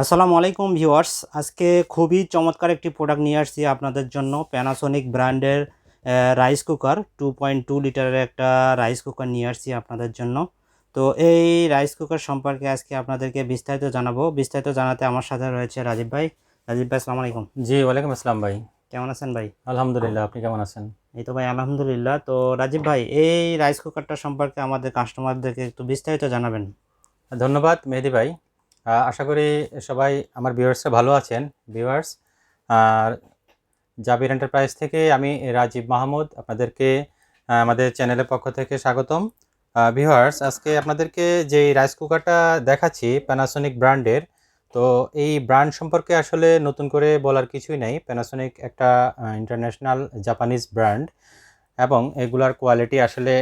আসসালামু আলাইকুম ভিউয়ার্স। আজকে খুবই চমৎকার একটি প্রোডাক্ট নিয়ে আসছি আপনাদের জন্য প্যানাসোনিক ব্র্যান্ডের rice cooker two point two লিটারের একটা রাইস কুকার নিয়ে আসছি আপনাদের জন্য। তো এই রাইস কুকার সম্পর্কে আজকে আপনাদেরকে বিস্তারিত জানাব। বিস্তারিত জানাতে আমার সাথে রয়েছে রাজীব ভাই। রাজীব ভাই আসসালামু আলাইকুম। জি ওয়ালাইকুম আসসালাম ভাই। কেমন আছেন ভাই? আলহামদুলিল্লাহ আপনি কেমন আছেন? এই তো ভাই আলহামদুলিল্লাহ। তো রাজীব ভাই এই রাইস কুকারটা সম্পর্কে আমাদের কাস্টমারদেরকে একটু বিস্তারিত জানাবেন। ধন্যবাদ মেহেদি ভাই। আশা করি সবাই আমার ভিউয়ার্সরা ভালো আছেন। ভিউয়ার্স আর জাবির এন্টারপ্রাইজ থেকে আমি রাজীব মাহমুদ আপনাদেরকে আমাদের চ্যানেলের পক্ষ থেকে স্বাগতম। ভিউয়ার্স আজকে আপনাদেরকে যে রাইস কুকারটা দেখাচ্ছি প্যানাসোনিক ব্র্যান্ডের তো এই ব্র্যান্ড সম্পর্কে আসলে নতুন করে বলার কিছুই নাই। প্যানাসোনিক একটা ইন্টারন্যাশনাল জাপানিজ ব্র্যান্ড এবং এগুলার কোয়ালিটি আসলে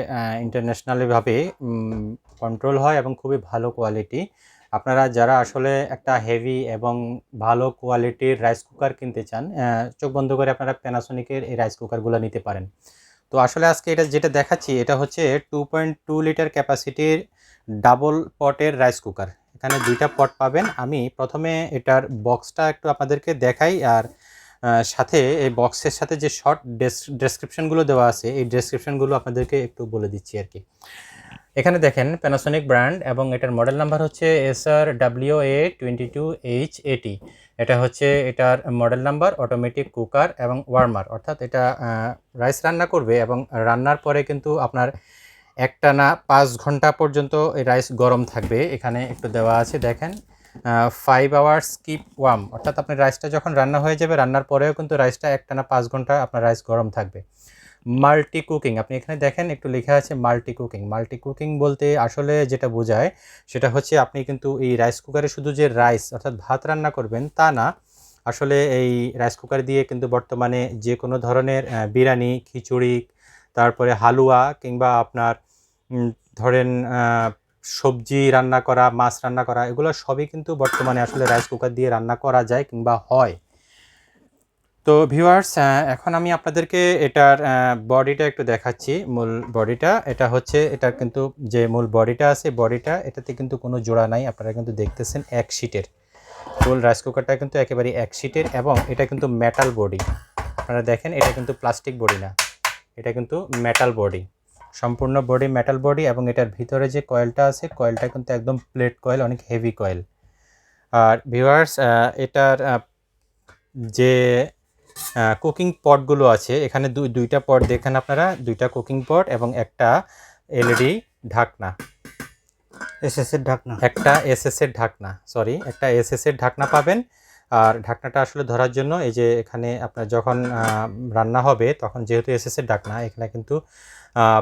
ইন্টারন্যাশনালিভাবে কন্ট্রোল হয় এবং খুবই ভালো কোয়ালিটি আপনারা যারা আসলে একটা হেভি এবং ভালো কোয়ালিটির রাইস কুকার কিনতে চান চোখ বন্ধ করে আপনারা প্যানাসোনিকের এই রাইস কুকারগুলো নিতে পারেন। তো আসলে আজকে এটা যেটা দেখাচ্ছি, এটা হচ্ছে টু পয়েন্ট টু লিটার ক্যাপাসিটির ডাবল পটের রাইস কুকার এখানে দুইটা পট পাবেন। আমি প্রথমে এটার বক্সটা একটু আপনাদেরকে দেখাই, আর সাথে এই বক্সের সাথে যে শর্ট ডেসক্রিপশনগুলো দেওয়া আছে, এই ডেসক্রিপশনগুলো আপনাদেরকে একটু বলে দিচ্ছি আর কি। এখানে দেখেন প্যানাসোনিক ব্র্যান্ড এবং এটার মডেল নাম্বার হচ্ছে S R W A twenty two H এটি হচ্ছে এটার মডেল নাম্বার অটোমেটিক কুকার এবং ওয়ার্মার অর্থাৎ এটা রাইস রান্না করবে এবং রান্নার পরে কিন্তু আপনার একটানা পাঁচ ঘণ্টা পর্যন্ত এই রাইস গরম থাকবে। এখানে একটু দেওয়া আছে, দেখেন। ফাইভ আওয়ার্স কিপ ওয়ার্ম অর্থাৎ আপনার রাইসটা যখন রান্না হয়ে যাবে, রান্নার পরেও কিন্তু রাইসটা একটানা পাঁচ ঘণ্টা আপনার রাইস গরম থাকবে। মাল্টি কুকিং আপনি এখানে দেখেন, একটু লেখা আছে মাল্টি কুকিং মাল্টি কুকিং বলতে আসলে যেটা বোঝায়, সেটা হচ্ছে আপনি কিন্তু এই রাইস কুকারে শুধু যে রাইস অর্থাৎ ভাত রান্না করবেন, তা না। আসলে এই রাইস কুকার দিয়ে কিন্তু বর্তমানে যে কোনো ধরনের বিরিয়ানি, খিচুড়ি, তারপরে হালুয়া কিংবা আপনার ধরেন সবজি রান্না করা, মাছ রান্না করা, এগুলো সবই কিন্তু বর্তমানে আসলে রাইস কুকার দিয়ে রান্না করা যায় কিংবা হয়। তো ভিউয়ার্স এখন আমি আপনাদেরকে এটার বডিটা একটু দেখাচ্ছি, মূল বডিটা এটা হচ্ছে, এটার কিন্তু যে মূল বডিটা আছে বডিটা এটাতে কিন্তু কোনো জোড়া নাই, আপনারা কিন্তু দেখতেছেন এক শিটের ফুল রাইস কুকারটা কিন্তু একেবারে এক শিটের এবং এটা কিন্তু মেটাল বডি আপনারা দেখেন, এটা কিন্তু প্লাস্টিক বডি না, এটা কিন্তু মেটাল বডি সম্পূর্ণ বডি মেটাল বডি এবং এটার ভিতরে যে কয়েলটা আছে কয়েলটা কিন্তু একদম প্লেট কয়েল অনেক হেভি কয়েল আর ভিউয়ার্স এটার যে কুকিং পটগুলো আছে এখানে দুই দুইটা পট দেখেন আপনারা দুইটা কুকিং পট এবং একটা এলইডি ঢাকনা। এস এর ঢাকনা। একটা এসএস এর ঢাকনা সরি একটা এসএস এর ঢাকনা পাবেন। আর ঢাকনাটা আসলে ধরার জন্য এই যে এখানে আপনার যখন রান্না হবে তখন যেহেতু এসএস এর ঢাকনা এখানে কিন্তু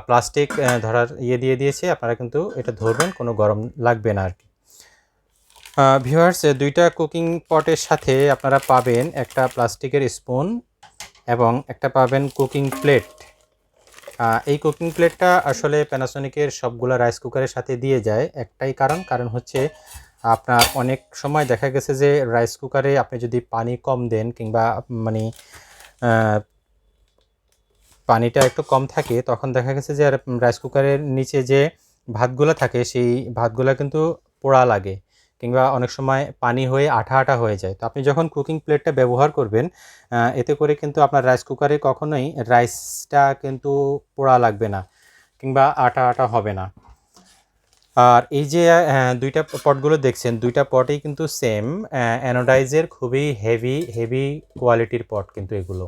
প্লাস্টিক ধরার ইয়ে দিয়ে দিয়েছে। আপনারা কিন্তু এটা ধরবেন, কোনো গরম লাগবে না আর কি ভিউয়ার্স দুইটা কুকিং পটের সাথে আপনারা পাবেন একটা প্লাস্টিকের স্পুন এবং একটা পাবেন কুকিং প্লেট এই কুকিং প্লেটটা আসলে প্যানাসোনিকের সবগুলো রাইস কুকারের সাথে দিয়ে যায়। একটাই কারণ কারণ হচ্ছে আপনার অনেক সময় দেখা গেছে যে রাইস কুকারে আপনি যদি পানি কম দেন কিংবা মানে পানিটা একটু কম থাকে, তখন দেখা গেছে যে রাইস কুকারের নিচে যে ভাতগুলো থাকে, সেই ভাতগুলো কিন্তু পোড়া লাগে কিংবা অনেক সময় পানি হয়ে আঠা আঠা হয়ে যায়। তো আপনি যখন কুকিং প্লেটটা ব্যবহার করবেন এতে করে কিন্তু আপনার রাইস কুকারে কখনোই রাইসটা কিন্তু পোড়া লাগবে না কিংবা আটা আটা হবে না। আর এই যে দুইটা পটগুলো দেখছেন, দুইটা পটেই কিন্তু সেম অ্যানোডাইজের খুবই হেভি হেভি কোয়ালিটির পট কিন্তু এগুলো।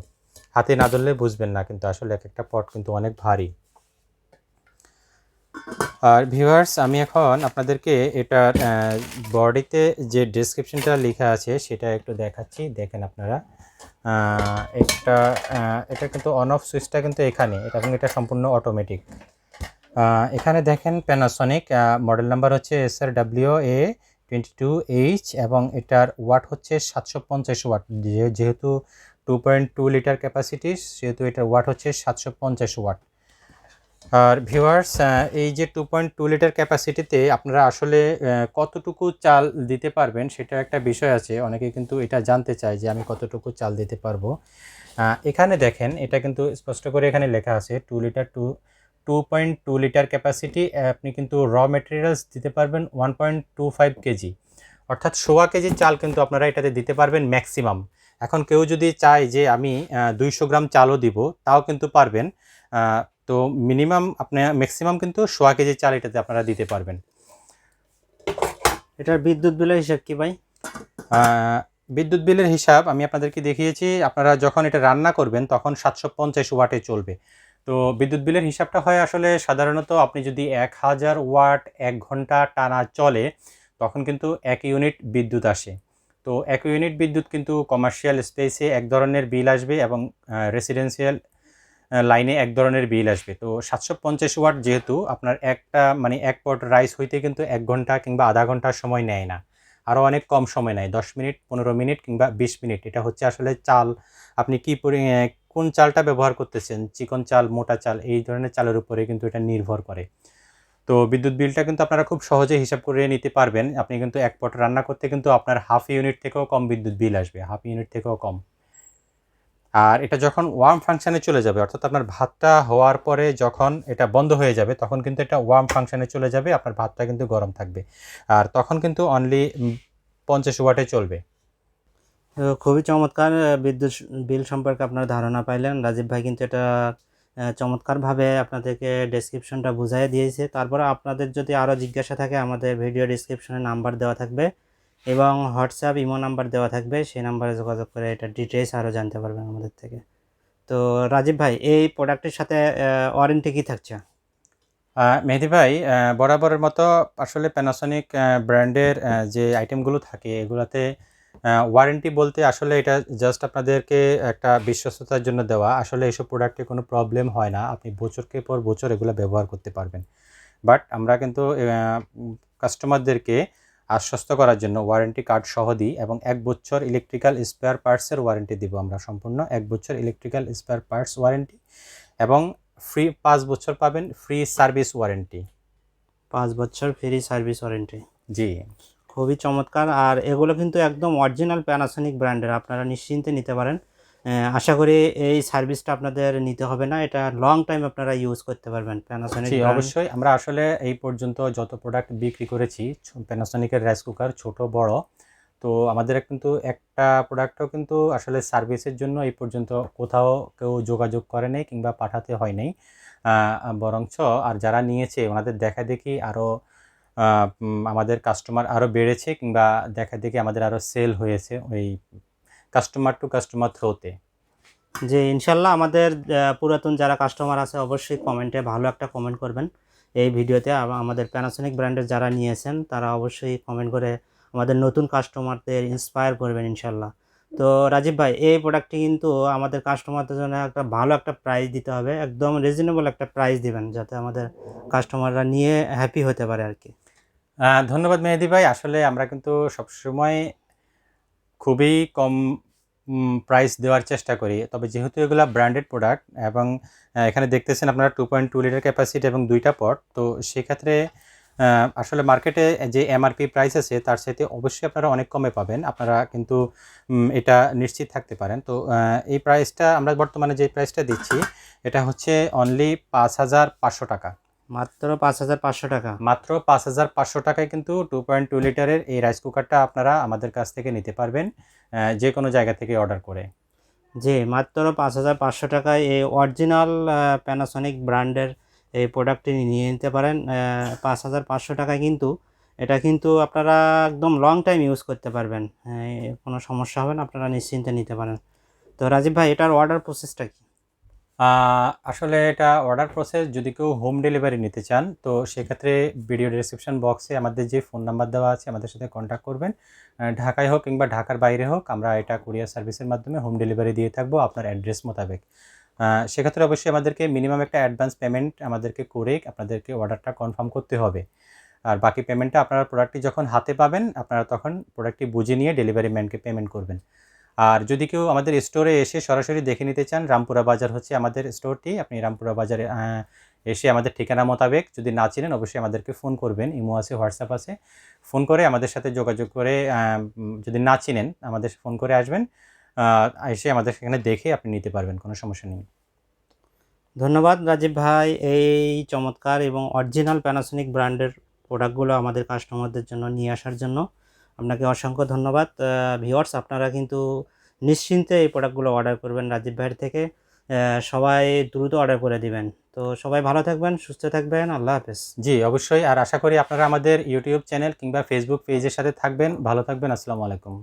হাতে না ধরলে বুঝবেন না, কিন্তু আসলে এক একটা পট কিন্তু অনেক ভারী। আর ভিউয়ার্স আমি এখন আপনাদেরকে এটার বডিতে যে ডেসক্রিপশনটা লেখা আছে, সেটা একটু দেখাচ্ছি। দেখেন আপনারা এটা এটা কিন্তু অন অফ সুইচটা কিন্তু এখানে, এটা এবং এটা সম্পূর্ণ অটোমেটিক এখানে দেখেন প্যানাসনিক মডেল নাম্বার হচ্ছে S R W A twenty two H এবং এটার ওয়াট হচ্ছে সাতশো পঞ্চাশ ওয়াট যেহেতু two point two litre capacity সেহেতু এটার ওয়াট হচ্ছে সাতশো পঞ্চাশ ওয়াট আর ভিউয়ার্স এই যে টু পয়েন্ট টু লিটার ক্যাপাসিটিতে আপনারা আসলে কতটুকু চাল দিতে পারবেন সেটা একটা বিষয় আছে। অনেকে কিন্তু এটা জানতে চায় যে আমি কতটুকু চাল দিতে পারব। এখানে দেখেন, এটা কিন্তু স্পষ্ট করে এখানে লেখা আছে two litre two two point two litre capacity আপনি কিন্তু র মেটেরিয়ালস দিতে পারবেন one point two five KG. অর্থাৎ সোয়া কেজি চাল কিন্তু আপনারা এটাতে দিতে পারবেন ম্যাক্সিমাম এখন কেউ যদি চায় যে আমি দুইশো গ্রাম চালও দিব তাও কিন্তু পারবেন। তো মিনিমাম আপনি ম্যাক্সিমাম কিন্তু সোয়া কেজি চাল এটাতে আপনারা দিতে পারবেন। এটার বিদ্যুৎ বিলের হিসাব কি ভাই? বিদ্যুৎ বিলের হিসাব আমি আপনাদেরকে দেখিয়েছি আপনারা যখন এটা রান্না করবেন তখন সাতশো পঞ্চাশ ওয়াটে চলবে। তো বিদ্যুৎ বিলের হিসাবটা হয় আসলে সাধারণত আপনি যদি এক হাজার ওয়াট এক ঘণ্টা টানা চলে তখন কিন্তু এক ইউনিট বিদ্যুৎ আসে। তো এক ইউনিট বিদ্যুৎ কিন্তু কমার্শিয়াল স্পেসে এক ধরনের বিল আসবে এবং রেসিডেন্সিয়াল লাইনে এক ধরনের বিল আসবে। তো সাতশো পঞ্চাশ ওয়াট যেহেতু আপনার একটা মানে এক পট রাইস হইতে কিন্তু এক ঘণ্টা কিংবা আধা ঘণ্টা সময় নেয় না। আরও অনেক কম সময় নেয়, দশ মিনিট পনেরো মিনিট কিংবা বিশ মিনিট এটা হচ্ছে আসলে চাল। আপনি কি পরি কোন চালটা ব্যবহার করতেছেন? চিকন চাল, মোটা চাল, এই ধরনের চালের উপরে কিন্তু এটা নির্ভর করে। তো বিদ্যুৎ বিলটা কিন্তু আপনারা খুব সহজে হিসাব করে নিতে পারবেন। আপনি কিন্তু এক পট রান্না করতে কিন্তু আপনার হাফ ইউনিট থেকেও কম বিদ্যুৎ বিল আসবে, হাফ ইউনিট থেকেও কম। আর এটা যখন ওয়ার্ম ফাংশানে চলে যাবে, অর্থাৎ আপনার ভাতটা হওয়ার পরে যখন এটা বন্ধ হয়ে যাবে, তখন কিন্তু এটা ওয়ার্ম ফাংশানে চলে যাবে, আপনার ভাতটা কিন্তু গরম থাকবে। আর তখন কিন্তু অনলি পঞ্চাশ ওয়াটে চলবে। খুবই চমৎকার বিদ্যুৎ বিল সম্পর্কে আপনার ধারণা পাইলেন। রাজীব ভাই কিন্তু এটা চমৎকারভাবে আপনাদেরকে ডেসক্রিপশনটা বুঝাই দিয়েছে। তারপরে আপনাদের যদি আরও জিজ্ঞাসা থাকে, আমাদের ভিডিও ডিসক্রিপশনে নাম্বার দেওয়া থাকবে এবং হোয়াটসঅ্যাপ ইমো নাম্বার দেওয়া থাকবে। সেই নাম্বারে যোগাযোগ করে এটা ডিটেলস আরও জানতে পারবেন আমাদের থেকে। তো রাজীব ভাই, এই প্রোডাক্টের সাথে ওয়ারেন্টি কি থাকছে? মেহেদি ভাই বরাবরের মতো আসলে প্যানাসনিক ব্র্যান্ডের যে আইটেমগুলো থাকে, এগুলাতে ওয়ারেন্টি বলতে আসলে এটা জাস্ট আপনাদেরকে একটা বিশ্বস্ততার জন্য দেওয়া। আসলে এসব প্রোডাক্টে কোনো প্রবলেম হয় না। আপনি বছরকে পর বছর এগুলো ব্যবহার করতে পারবেন। বাট আমরা কিন্তু কাস্টমারদেরকে আশ্বস্ত করার জন্য ওয়ারেন্টি কার্ড সহ দিই এবং এক বছর ইলেকট্রিক্যাল স্পেয়ার পার্টসের ওয়ারেন্টি দিব আমরা সম্পূর্ণ। এক বছর ইলেকট্রিক্যাল স্পেয়ার পার্টস ওয়ারেন্টি এবং ফ্রি পাঁচ বছর পাবেন ফ্রি সার্ভিস ওয়ারেন্টি পাঁচ বছর ফ্রি সার্ভিস ওয়ারেন্টি জি। খুবই চমৎকার। আর এগুলো কিন্তু একদম অরিজিনাল প্যানাসনিক ব্র্যান্ডের আপনারা নিশ্চিন্তে নিতে পারেন। আশা করি এই সার্ভিসটা আপনাদের নিতে হবে না। এটা লং টাইম আপনারা ইউজ করতে পারবেন প্যানাসনিক অবশ্যই। আমরা আসলে এই পর্যন্ত যত প্রোডাক্ট বিক্রি করেছি প্যানাসনিকের রাইস কুকার ছোট বড় তো আমাদের কিন্তু একটা প্রোডাক্টও কিন্তু আসলে সার্ভিসের জন্য এই পর্যন্ত কোথাও কেউ যোগাযোগ করে নেই কিংবা পাঠাতে হয় নাই। বরঞ্চ আর যারা নিয়েছে ওনাদের দেখা দেখি আরও আমাদের কাস্টমার আরও বেড়েছে কিংবা দেখা দেখি আমাদের আরও সেল হয়েছে ওই কাস্টমার টু কাস্টমার থ্রোতে যে ইনশাল্লাহ আমাদের পুরাতন যারা কাস্টমার আছে অবশ্যই কমেন্টে ভালো একটা কমেন্ট করবেন। এই ভিডিওতে আমাদের প্যানাসনিক ব্র্যান্ডের যারা নিয়েছেন, তারা অবশ্যই কমেন্ট করে আমাদের নতুন কাস্টমারদের ইন্সপায়ার করবেন ইনশাল্লাহ। তো রাজীব ভাই, এই প্রোডাক্টটি কিন্তু আমাদের কাস্টমারদের জন্য একটা ভালো একটা প্রাইস দিতে হবে, একদম রিজনেবল একটা প্রাইস দিবেন, যাতে আমাদের কাস্টমাররা নিয়ে হ্যাপি হতে পারে আর কি। ধন্যবাদ মেহেদি ভাই। আসলে আমরা কিন্তু সবসময় খুবই কম প্রাইস দেওয়ার চেষ্টা করি। তবে যেহেতু এগুলা ব্র্যান্ডেড প্রোডাক্ট এবং এখানে দেখতেছেন আপনারা two point two litre capacity এবং দুইটা পট তো সেক্ষেত্রে আসলে মার্কেটে যে এমআরপি প্রাইস আছে, তার সাথে অবশ্যই আপনারা অনেক কমে পাবেন। আপনারা কিন্তু এটা নিশ্চিত থাকতে পারেন। তো এই প্রাইসটা আমরা বর্তমানে যে প্রাইসটা দিচ্ছি, এটা হচ্ছে অনলি পাঁচ হাজার পাঁচশো টাকা। মাত্র পাঁচ হাজার পাঁচশো টাকা। মাত্র পাঁচ হাজার পাঁচশো টাকায় কিন্তু টু পয়েন্ট টু লিটারের এই রাইস কুকারটা আপনারা আমাদের কাছ থেকে নিতে পারবেন যে কোনো জায়গা থেকে অর্ডার করে। জি মাত্র পাঁচ হাজার পাঁচশো টাকায় এই অরিজিনাল প্যানাসনিক ব্র্যান্ডের এই প্রোডাক্টটি নিয়ে নিতে পারেন। পাঁচ হাজার পাঁচশো টাকায় কিন্তু এটা কিন্তু আপনারা একদম লং টাইম ইউজ করতে পারবেন। কোনো সমস্যা হবে না আপনারা নিশ্চিন্তে নিতে পারেন। তো রাজীব ভাই এটার অর্ডার প্রসেসটা কি? আসলে এটা অর্ডার প্রসেস যদি কেউ হোম ডেলিভারি নিতে চান, তো সেক্ষেত্রে ভিডিও ডিসক্রিপশন বক্সে আমাদের যে ফোন নাম্বার দেওয়া আছে, আমাদের সাথে কন্ট্যাক্ট করবেন। ঢাকায় হোক কিংবা ঢাকার বাইরে হোক, আমরা এটা কুরিয়ার সার্ভিসের মাধ্যমে হোম ডেলিভারি দিয়ে থাকব আপনার অ্যাড্রেস মোতাবেক। সেক্ষেত্রে অবশ্যই আমাদেরকে মিনিমাম একটা অ্যাডভান্স পেমেন্ট আমাদেরকে করে আপনাদেরকে অর্ডারটা কনফার্ম করতে হবে। আর বাকি পেমেন্টটা আপনারা প্রোডাক্টটি যখন হাতে পাবেন, আপনারা তখন প্রোডাক্টটি বুঝে নিয়ে ডেলিভারি ম্যানকে পেমেন্ট করবেন। আর যদি কেউ আমাদের স্টোরে এসে সরাসরি দেখে নিতে চান, রামপুরা বাজার হচ্ছে আমাদের স্টোরটি আপনি রামপুরা বাজারে এসে আমাদের ঠিকানা মোতাবেক যদি না চিনেন, অবশ্যই আমাদেরকে ফোন করবেন। ইমো আছে হোয়াটসঅ্যাপ আছে। ফোন করে আমাদের সাথে যোগাযোগ করে যদি না চিনেন, আমাদের ফোন করে আসবেন। এসে আমাদের সেখানে দেখে আপনি নিতে পারবেন, কোনো সমস্যা নেই। ধন্যবাদ রাজীব ভাই। এই চমৎকার এবং অরিজিনাল প্যানাসনিক ব্র্যান্ডের প্রোডাক্টগুলো আমাদের কাস্টমারদের জন্য নিয়ে আসার জন্য। আপনাকে অসংখ্য ধন্যবাদ। ভিওয়ার্স আপনারা কিন্তু নিশ্চিন্তে এই প্রোডাক্টগুলো অর্ডার করবেন রাজীব ভাইয়ের থেকে। সবাই দ্রুত অর্ডার করে দিবেন। তো সবাই ভালো থাকবেন, সুস্থ থাকবেন, আল্লাহ হাফেজ। জি, অবশ্যই। আর আশা করি আপনারা আমাদের ইউটিউব চ্যানেল কিংবা ফেসবুক পেজের সাথে থাকবেন। ভালো থাকবেন, আসসালামু আলাইকুম।